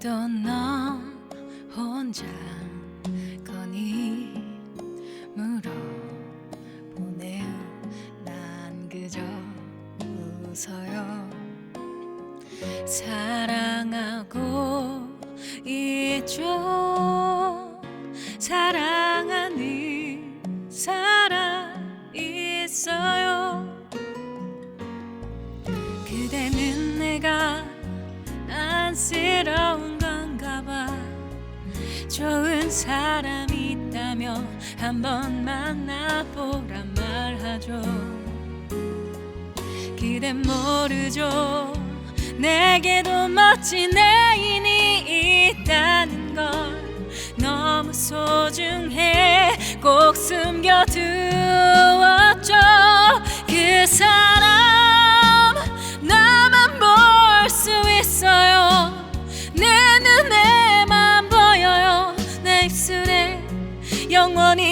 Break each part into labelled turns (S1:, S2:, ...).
S1: 또넌 혼자 거니? 물어보네요. 난 그저 웃어요. 사랑하고 있죠. 사랑하는 사람 있어요 좋은 사람이 있다며 한번 만나보란 말하죠. 그댄 모르죠. 내게도 멋진 애인이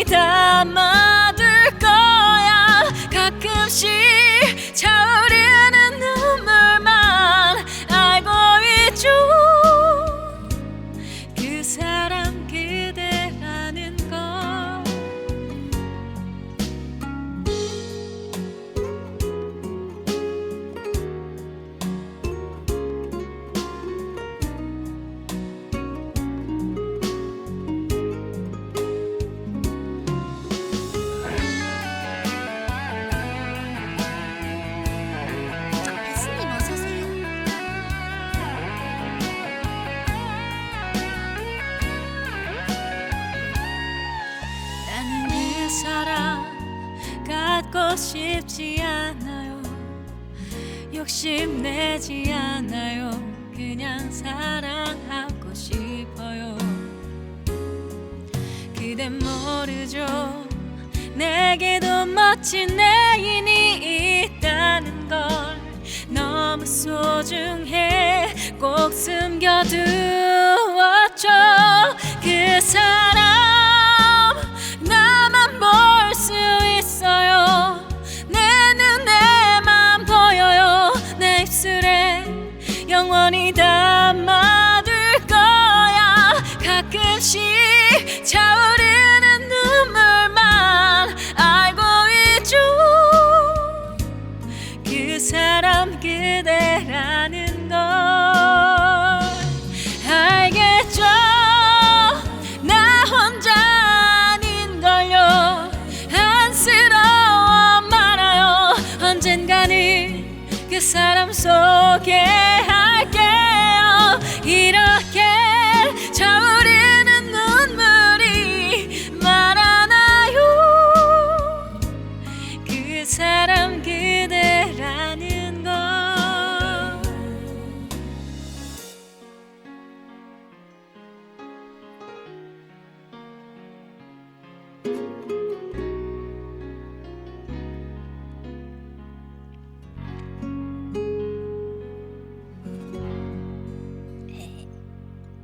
S1: 담아둘 거야. 가끔씩 싶지 않아요. 욕심내지 않아요. 그냥 사랑하고 싶어요. 그댄 모르죠. 내게도 멋진 애인이 있다는 걸. 너무 소중해. 꼭 사람 없이 차오르는 눈물만 알고 있죠. 그 사람 그대 I'm giving.